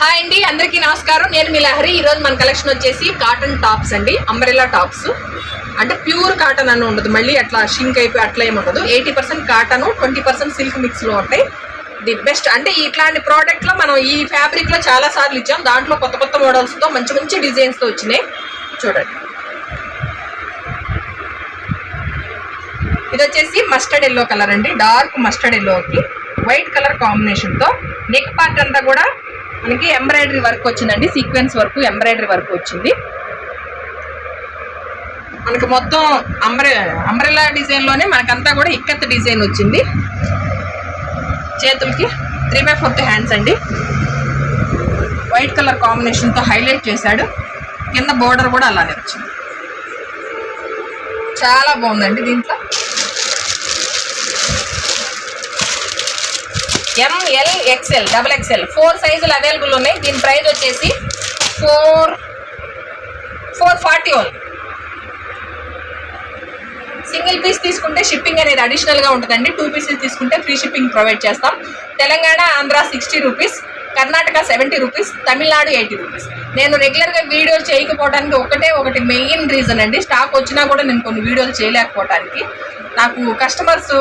Hi అండి అందరికీ నమస్కారం. నేను మీ లహరి. ఈ రోజు మన కలెక్షన్ వచ్చేసి కాటన్ టాప్స్ అండి. అంబ్రెలా టాప్స్ అంటే ప్యూర్ కాటన్ అని ఉండదు. మళ్ళీ అట్లా షింక్ అయిపోయి అట్లా ఏమి ఉండదు. Eighty percent cotton twenty percent silk మిక్స్లో ఉంటాయి. ది బెస్ట్ అంటే ఇట్లాంటి ప్రోడక్ట్లో మనం ఈ ఫ్యాబ్రిక్లో చాలా సార్లు ఇచ్చాం. దాంట్లో కొత్త కొత్త మోడల్స్తో మంచి మంచి డిజైన్స్తో వచ్చినాయి. చూడండి. ఇది వచ్చేసి మస్టర్డ్ ఎల్లో కలర్ అండి. డార్క్ మస్టర్డ్ ఎల్లోకి వైట్ కలర్ కాంబినేషన్తో నెక్ పార్ట్ అంతా కూడా మనకి ఎంబ్రాయిడరీ వర్క్ వచ్చిందండి సీక్వెన్స్ వర్క్ ఎంబ్రాయిడరీ వర్క్ వచ్చింది. మనకి మొత్తం అంబ్రె అంబ్రెలా డిజైన్లోనే మనకంతా కూడా ఇక్కత్ డిజైన్ వచ్చింది. చేతులకి త్రీ బై ఫోర్త్ హ్యాండ్స్ అండి. వైట్ కలర్ కాంబినేషన్తో హైలైట్ చేశాడు. కింద బోర్డర్ కూడా అలానే వచ్చింది. చాలా బాగుందండి దీంట్లో. M L XL double XL four సైజులు అవైలబుల్ ఉన్నాయి. దీని ప్రైస్ వచ్చేసి four four forty one single piece తీసుకుంటే షిప్పింగ్ అనేది అడిషనల్గా ఉంటుందండి. టూ పీసెస్ తీసుకుంటే ఫ్రీ షిప్పింగ్ ప్రొవైడ్ చేస్తాం. Telangana Andhra sixty rupees Karnataka seventy rupees Tamil Nadu eighty rupees నేను రెగ్యులర్గా వీడియోలు చేయకపోవడానికి ఒకటే ఒకటి మెయిన్ రీజన్ అండి. స్టాక్ వచ్చినా కూడా నేను కొన్ని వీడియోలు చేయలేకపోవడానికి నాకు కస్టమర్స్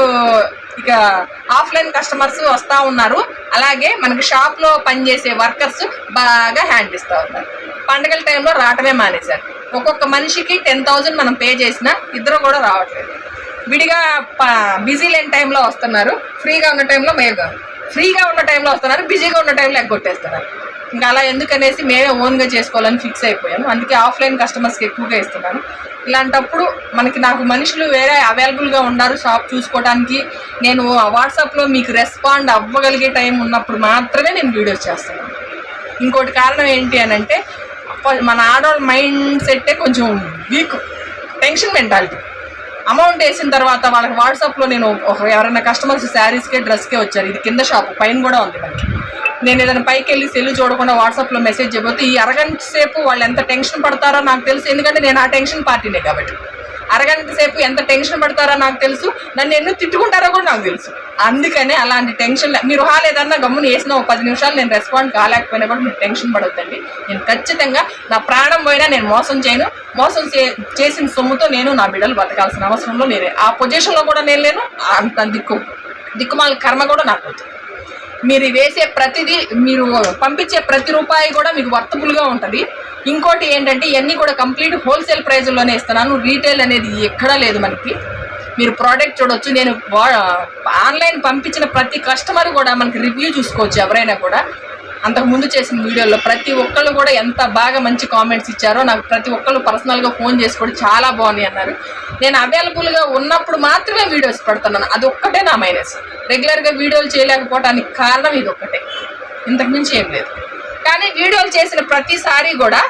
ఇక ఆఫ్లైన్ కస్టమర్స్ వస్తూ ఉన్నారు. అలాగే మనకి షాప్లో పనిచేసే వర్కర్స్ బాగా హ్యాండ్ ఇస్తూ ఉన్నారు. పండగల టైంలో రావటమే మానేశారు. ఒక్కొక్క మనిషికి టెన్ థౌజండ్ మనం పే చేసినా ఇద్దరు కూడా రావట్లేదు. విడిగా బిజీ లేని టైంలో వస్తున్నారు. ఫ్రీగా ఉన్న టైంలో మేలుగా ఫ్రీగా ఉన్న టైంలో వస్తున్నారు. బిజీగా ఉన్న టైంలో ఎగ్గొట్టేస్తున్నారు. ఇంకా అలా ఎందుకనేసి మేమే ఓన్గా చేసుకోవాలని ఫిక్స్ అయిపోయాము. అందుకే ఆఫ్లైన్ కస్టమర్స్కి ఎక్కువగా ఇస్తున్నాను. ఇలాంటప్పుడు మనకి నాకు మనుషులు వేరే అవైలబుల్గా ఉన్నారు షాప్ చూసుకోవడానికి నేను వాట్సాప్లో మీకు రెస్పాండ్ అవ్వగలిగే టైం ఉన్నప్పుడు మాత్రమే నేను వీడియోస్ చేస్తున్నాను. ఇంకోటి కారణం ఏంటి అని అంటే మన ఆడవాళ్ళ మైండ్ సెట్టే కొంచెం వీక్. Tension mentality. అమౌంట్ వేసిన తర్వాత వాళ్ళకి వాట్సాప్లో నేను ఒక- ఎవరైనా కస్టమర్స్ శారీస్కే డ్రెస్కే వచ్చారు. ఇది కింద షాప్ పైన కూడా ఉంది మనకి. నేను ఏదైనా పైకి వెళ్ళి సెల్ చూడకుండా వాట్సాప్లో మెసేజ్ చేయబోతే ఈ అరగంట సేపు వాళ్ళు ఎంత టెన్షన్ పడతారో నాకు తెలుసు. ఎందుకంటే నేను ఆ టెన్షన్ పార్టీనే కాబట్టి. అరగంట సేపు ఎంత టెన్షన్ పడతారో నాకు తెలుసు. నన్ను ఎన్నో తిట్టుకుంటారో కూడా నాకు తెలుసు. అందుకనే అలాంటి టెన్షన్ మీరు హాల్ ఏదన్నా గమ్మున వేసిన ఒక పది నిమిషాలు నేను రెస్పాండ్ కాలేకపోయినా కూడా మీరు టెన్షన్ పడవద్దండి నేను ఖచ్చితంగా నా ప్రాణం పోయినా నేను మోసం చేయను. మోసం చే- చేసిన సొమ్ముతో నేను నా బిడ్డలు బతకాల్సిన అవసరంలో నేనే ఆ పొజిషన్లో కూడా నేను లేను. అంత దిక్కు దిక్కుమాల కర్మ కూడా నాకు వచ్చింది మీరు వేసే ప్రతిదీ మీరు పంపించే ప్రతి రూపాయి కూడా మీకు వర్తబుల్గా ఉంటుంది. ఇంకోటి ఏంటంటే ఇవన్నీ కూడా కంప్లీట్ హోల్సేల్ ప్రైజ్లోనే ఇస్తున్నాను. రీటైల్ అనేది ఎక్కడా లేదు మనకి. మీరు ప్రోడక్ట్ చూడొచ్చు. నేను వా- ఆన్లైన్ పంపించిన ప్రతి కస్టమర్ కూడా మనకి రివ్యూ చూసుకోవచ్చు ఎవరైనా కూడా. అంతకు ముందు చేసిన వీడియోలో ప్రతి ఒక్కళ్ళు కూడా ఎంత బాగా మంచి కామెంట్స్ ఇచ్చారో నాకు ప్రతి ఒక్కళ్ళు పర్సనల్గా ఫోన్ చేసి కూడా చాలా బాగున్నాయి అన్నారు. నేను అవైలబుల్గా ఉన్నప్పుడు మాత్రమే వీడియోస్ పెడుతున్నాను. అది ఒక్కటే నా మైనస్ రెగ్యులర్గా వీడియోలు చేయలేకపోవడానికి కారణం ఇది ఒక్కటే. ఇంతకుమించి ఏం లేదు. కానీ వీడియోలు చేసిన ప్రతిసారి కూడా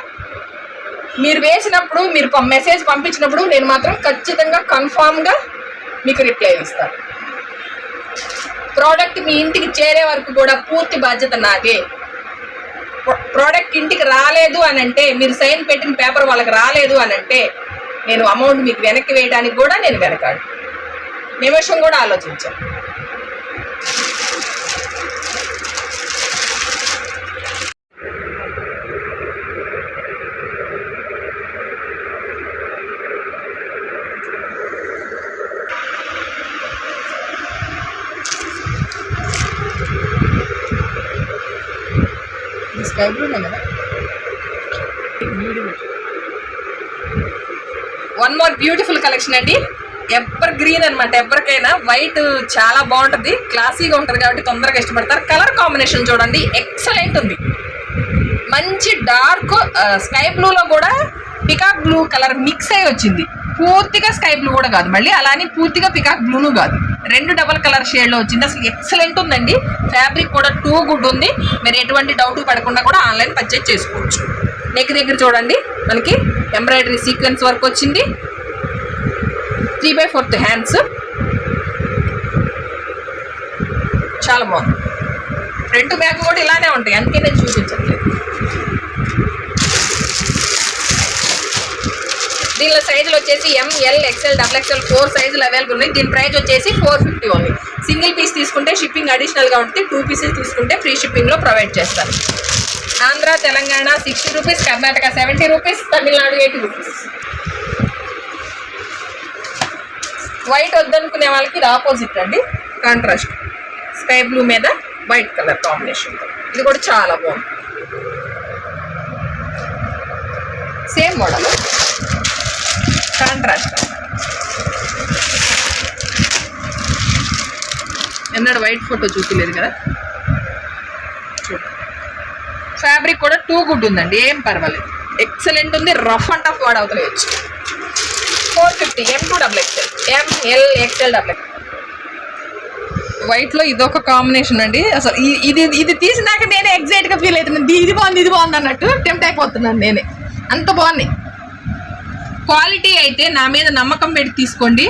మీరు వేసినప్పుడు మీరు పం- మెసేజ్ పంపించినప్పుడు నేను మాత్రం ఖచ్చితంగా కన్ఫామ్గా మీకు రిప్లై ఇస్తాను. ప్రోడక్ట్ మీ ఇంటికి చేరే వరకు కూడా పూర్తి బాధ్యత నాదే. ప్రోడక్ట్ ఇంటికి రాలేదు అని అంటే మీరు సైన్ పెట్టిన పేపర్ వాళ్ళకి రాలేదు అని అంటే నేను అమౌంట్ మీకు వెనక్కి వేయడానికి కూడా నేను వెనకాడు. నిమిషం కూడా ఆలోచించాను స్కై బ్లూ కదా వన్ మోర్ బ్యూటిఫుల్ కలెక్షన్ అండి. ఎవర్ గ్రీన్ అనమాట ఎవరికైనా. వైట్ చాలా బాగుంటుంది. క్లాసీగా ఉంటుంది కాబట్టి తొందరగా ఇష్టపడతారు. కలర్ కాంబినేషన్ చూడండి ఎక్సలెంట్ ఉంది. మంచి డార్క్ స్కై బ్లూలో కూడా పికాక్ బ్లూ కలర్ మిక్స్ అయి వచ్చింది. పూర్తిగా స్కై బ్లూ కూడా కాదు మళ్ళీ అలానే పూర్తిగా పికాక్ బ్లూను కాదు. రెండు డబల్ కలర్ షేడ్లో వచ్చింది. అసలు ఎక్సలెంట్ ఉందండి. ఫ్యాబ్రిక్ కూడా టూ గుడ్ ఉంది. మీరు ఎటువంటి డౌట్ పడకుండా కూడా ఆన్లైన్ పర్చేజ్ చేసుకోవచ్చు. నెక్ దగ్గర చూడండి. మనకి ఎంబ్రాయిడరీ సీక్వెన్స్ వర్క్ వచ్చింది. Three by fourth hands. చాలా బాగుంది. ఫ్రంట్ బ్యాగ్ కూడా ఇలానే ఉంటాయి. అందుకే నేను చూపించట్లేదు. దీనిలో సైజులు వచ్చేసి M L XL double XL four సైజులు అవైలబుల్ ఉన్నాయి. దీని ప్రైస్ వచ్చేసి ఫోర్ ఫిఫ్టీ ఉంది సింగిల్ పీస్ తీసుకుంటే షిప్పింగ్ అడిషనల్గా ఉంటుంది. టూ పీసెస్ తీసుకుంటే ఫ్రీ షిప్పింగ్లో ప్రొవైడ్ చేస్తాను Andhra Telangana sixty rupees Karnataka seventy rupees Tamil Nadu eighty rupees white వద్దనుకునే వాళ్ళకి ఇది ఆపోజిట్ అండి. కాంట్రాస్ట్ స్కై బ్లూ మీద వైట్ కలర్ కాంబినేషన్ ఇది కూడా చాలా బాగుంది. సేమ్ మోడల్ కాంట్రాస్ట్ ఎన్నడు వైట్ ఫోటో చూపించలేదు కదా? చూడు. ఫ్యాబ్రిక్ కూడా టూ గుడ్ ఉందండి ఏం పర్వాలేదు. ఎక్సలెంట్ ఉంది రఫ్ అండ్ టఫ్ వాడు అవుతలేదు four fifty M two double XL M L XL double XL వైట్లో ఇదొక కాంబినేషన్ అండి. అసలు ఇది ఇది తీసినాక నేనే ఎగ్జైట్గా ఫీల్ అవుతున్నాను. ఇది- ఇది బాగుంది ఇది బాగుంది అన్నట్టు టెంప్ట్ అయిపోతున్నాను నేనే. అంత బాగున్నాయి. క్వాలిటీ అయితే నా మీద నమ్మకం పెట్టి తీసుకోండి.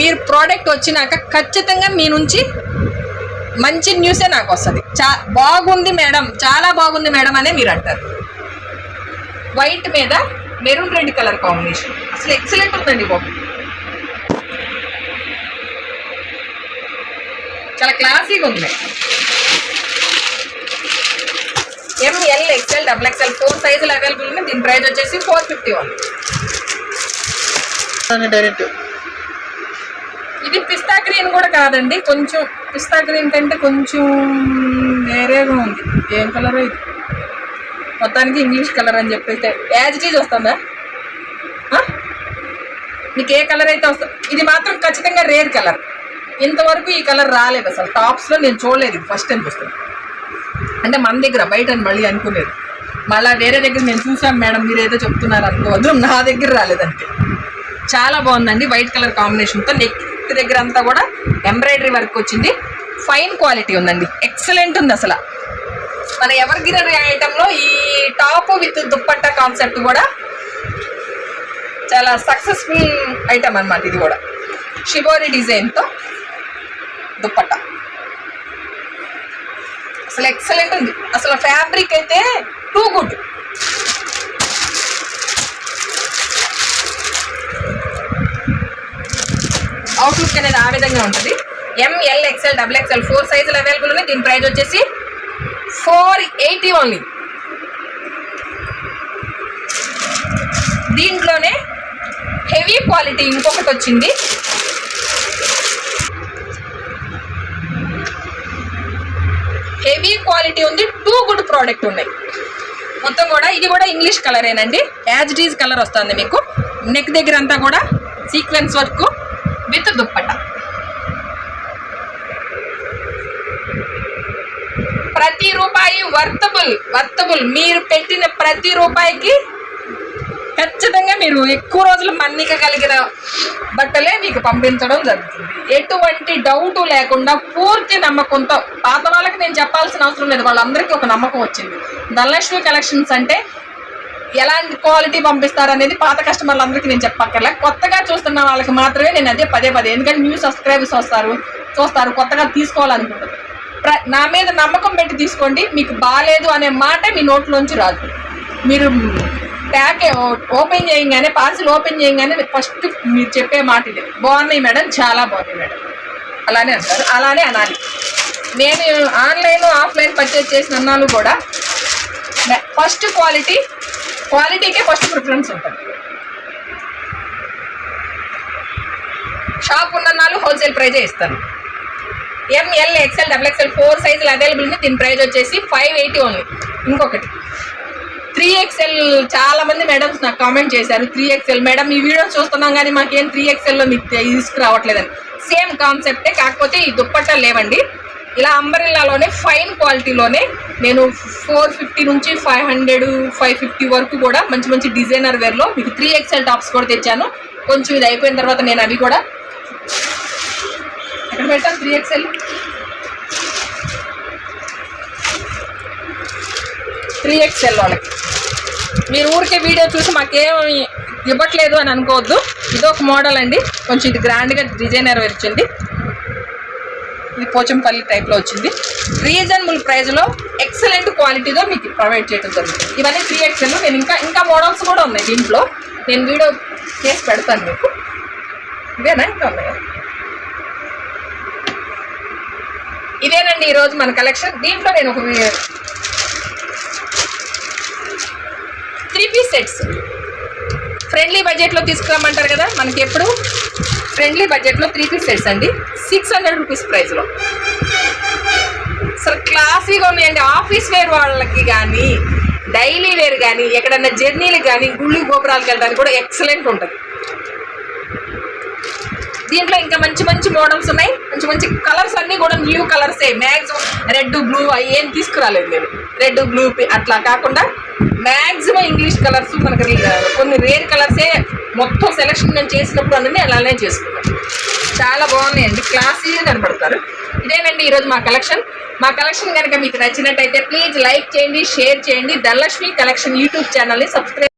మీరు ప్రోడక్ట్ వచ్చినాక ఖచ్చితంగా మీ నుంచి మంచి న్యూసే నాకు వస్తుంది. చా బాగుంది మేడం చాలా బాగుంది మేడం అనే మీరు అంటారు. వైట్ మీద మెరూన్ రెడ్ కలర్ కాంబినేషన్ అసలు ఎక్సలెంట్ ఉందండి బాబు. చాలా క్లాసీగా ఉంది. M L XL double XL four సైజులు అవైలబుల్ ఉన్నాయి. దీని ప్రైస్ వచ్చేసి ఫోర్ ఫిఫ్టీ వన్ డైరెక్ట్? ఇది పిస్తా గ్రీన్ కూడా కాదండి. కొంచెం పిస్తా గ్రీన్ కంటే కొంచెం వేరేగా ఉంది. ఏం కలర్ ఇది? మొత్తానికి ఇంగ్లీష్ కలర్ అని చెప్పేస్తే. యాజ్ ఇట్ ఈజ్ వస్తుందా? మీకు ఏ కలర్ అయితే వస్తుంది ఇది మాత్రం ఖచ్చితంగా రేర్ కలర్. ఇంతవరకు ఈ కలర్ రాలేదు అసలు. టాప్స్లో నేను చూడలేదు. ఫస్ట్ టైం చూస్తాను అంటే మన దగ్గర బయట అని మళ్ళీ అనుకునేది మళ్ళీ వేరే దగ్గర నేను చూసాను మేడం మీరు ఏదో చెప్తున్నారు అనుకోవద్దు. నా దగ్గర రాలేదంటే చాలా బాగుందండి. వైట్ కలర్ కాంబినేషన్తో నెక్ దగ్గర అంతా కూడా ఎంబ్రాయిడరీ వర్క్ వచ్చింది. ఫైన్ క్వాలిటీ ఉందండి. ఎక్సలెంట్ ఉంది అసలు. మన ఎవర్ గిరర్ ఐటెంలో ఈ టాప్ విత్ దుప్పట్ట కాన్సెప్ట్ కూడా చాలా సక్సెస్ఫుల్ ఐటమ్ అనమాట ఇది కూడా. షిబోరి డిజైన్తో దుప్పట్ట. అసలు ఎక్సలెంట్ ఉంది. అసలు ఫ్యాబ్రిక్ అయితే టూ గుడ్ అవుట్లుక్ అనేది ఆ విధంగా ఉంటుంది. M L XL double XL four సైజులు అవైలబుల్ ఉన్నాయి. దీని ప్రైస్ వచ్చేసి ఫోర్ ఎయిటీ ఓన్లీ దీంట్లోనే హెవీ క్వాలిటీ ఇంకొకటి వచ్చింది. హెవీ క్వాలిటీ ఉంది. టూ గుడ్ ప్రోడక్ట్ ఉన్నాయి. మొత్తం కూడా ఇది కూడా ఇంగ్లీష్ కలరేనండి యాజ్ డీజ్ కలర్ వస్తుంది మీకు. నెక్ దగ్గర అంతా కూడా సీక్వెన్స్ వర్క్ విత్ దుప్పట. ప్రతి రూపాయి వర్తబుల్ వర్తబుల్. మీరు పెట్టిన ప్రతి రూపాయికి ఖచ్చితంగా మీరు ఎక్కువ రోజులు మన్నిక కలిగిన బట్టలే మీకు పంపించడం జరుగుతుంది. ఎటువంటి డౌట్ లేకుండా పూర్తి నమ్మకంతో పాత వాళ్ళకి నేను చెప్పాల్సిన అవసరం లేదు వాళ్ళందరికీ ఒక నమ్మకం వచ్చింది. ధనలక్ష్మి కలెక్షన్స్ అంటే ఎలాంటి క్వాలిటీ పంపిస్తారు అనేది పాత కస్టమర్లందరికీ నేను చెప్పక్కర్లే. కొత్తగా చూస్తున్న వాళ్ళకి మాత్రమే నేను అదే పదే పదే ఎందుకంటే న్యూ సబ్స్క్రైబర్స్ వస్తారు చూస్తారు కొత్తగా తీసుకోవాలనుకుంటారు. ప్ర నా మీద నమ్మకం పెట్టి తీసుకోండి మీకు బాగాలేదు అనే మాట మీ నోట్లోంచి రాదు. మీరు ప్యాక్ ఓపెన్ చేయగానే పార్సిల్ ఓపెన్ చేయగానే ఫస్ట్ మీరు చెప్పే మాట ఇది. బాగున్నాయి మేడం చాలా బాగున్నాయి మేడం. అలానే అంటారు అలానే అనాలి. నేను ఆన్లైన్ ఆఫ్లైన్ పర్చేస్ చేసిన అన్నాలు కూడా ఫస్ట్ క్వాలిటీ క్వాలిటీకే ఫస్ట్ ప్రిఫరెన్స్ ఉంటుంది. షాప్ ఉన్న నాలుగు హోల్సేల్ ప్రైజే ఇస్తాను M L XL double XL four సైజులు అవైలబుల్ ఉంది దీని ప్రైజ్ వచ్చేసి ఫైవ్ ఎయిటీ ఓన్లీ ఇంకొకటి. త్రీ ఎక్స్ఎల్ చాలా మంది మేడమ్స్ నాకు కామెంట్ చేశారు త్రీ ఎక్స్ఎల్ మేడం ఈ వీడియోస్ చూస్తున్నాం కానీ మాకేం త్రీ ఎక్స్ఎల్లో మీకు తీసుకురావట్లేదని. సేమ్ కాన్సెప్టే కాకపోతే ఈ దుప్పట్టా లేవండి. ఇలా అంబరిల్లాలోనే ఫైన్ క్వాలిటీలోనే నేను ఫోర్ ఫిఫ్టీ నుంచి ఫైవ్ హండ్రెడ్ ఫైవ్ ఫిఫ్టీ వరకు కూడా మంచి మంచి డిజైనర్ వేర్లో మీకు త్రీ ఎక్స్ఎల్ టాప్స్ కూడా తెచ్చాను. కొంచెం ఇది అయిపోయిన తర్వాత నేను అవి కూడా ఎక్కడ పెట్టాను త్రీ ఎక్స్ఎల్? త్రీ ఎక్స్ఎల్ వాళ్ళకి. మీరు ఊరికే వీడియో చూసి మాకేమి ఇవ్వట్లేదు అని అనుకోవద్దు. ఇది ఒక మోడల్ అండి. కొంచెం ఇది గ్రాండ్గా డిజైనర్ వచ్చింది ఇది పోచంపల్లి టైప్లో వచ్చింది. రీజనబుల్ ప్రైస్లో ఎక్సలెంట్ క్వాలిటీతో మీకు ప్రొవైడ్ చేయడం జరుగుతుంది. ఇవన్నీ త్రీ ఎక్సెల్ నేను ఇంకా ఇంకా మోడల్స్ కూడా ఉన్నాయి దీంట్లో. నేను వీడియో చేసి పెడతాను మీకు. ఇవేనా? ఇంకా ఉన్నాయా? ఇదేనండి ఈరోజు మన కలెక్షన్ దీంట్లో నేను ఒక త్రీ పీస్ సెట్స్ ఫ్రెండ్లీ బడ్జెట్లో తీసుకురామంటారు కదా మనకి ఎప్పుడు ఫ్రెండ్లీ బడ్జెట్లో త్రీ పీస్ సెట్స్ అండి. సిక్స్ హండ్రెడ్ రూపీస్ ప్రైస్లో అసలు క్లాసీగా ఉన్నాయండి. ఆఫీస్ వేర్ వాళ్ళకి కానీ డైలీ వేర్ కానీ ఎక్కడన్నా జర్నీలకు కానీ గుళ్ళు గోపురాలకు వెళ్ళడానికి కూడా ఎక్సలెంట్ ఉంటుంది. దీంట్లో ఇంకా మంచి మంచి మోడల్స్ ఉన్నాయి. మంచి మంచి కలర్స్ అన్నీ కూడా న్యూ కలర్సే మ్యాక్సిమం రెడ్ బ్లూ అవి ఏం తీసుకురాలేదు నేను. రెడ్ బ్లూ అట్లా కాకుండా మ్యాక్సిమం ఇంగ్లీష్ కలర్స్ మనకి కొన్ని రేర్ కలర్సే మొత్తం సెలెక్షన్ నేను చేసినప్పుడు అన్నీ అలానే చేసుకున్నాను. చాలా బాగున్నాయండి క్లాసీగా కనపడతారు. ఇదేనండి ఈరోజు మా కలెక్షన్ మా కలెక్షన్ కనుక మీకు నచ్చినట్టయితే ప్లీజ్ లైక్ చేయండి షేర్ చేయండి. ధనలక్ష్మి కలెక్షన్ యూట్యూబ్ ఛానల్ని సబ్స్క్రైబ్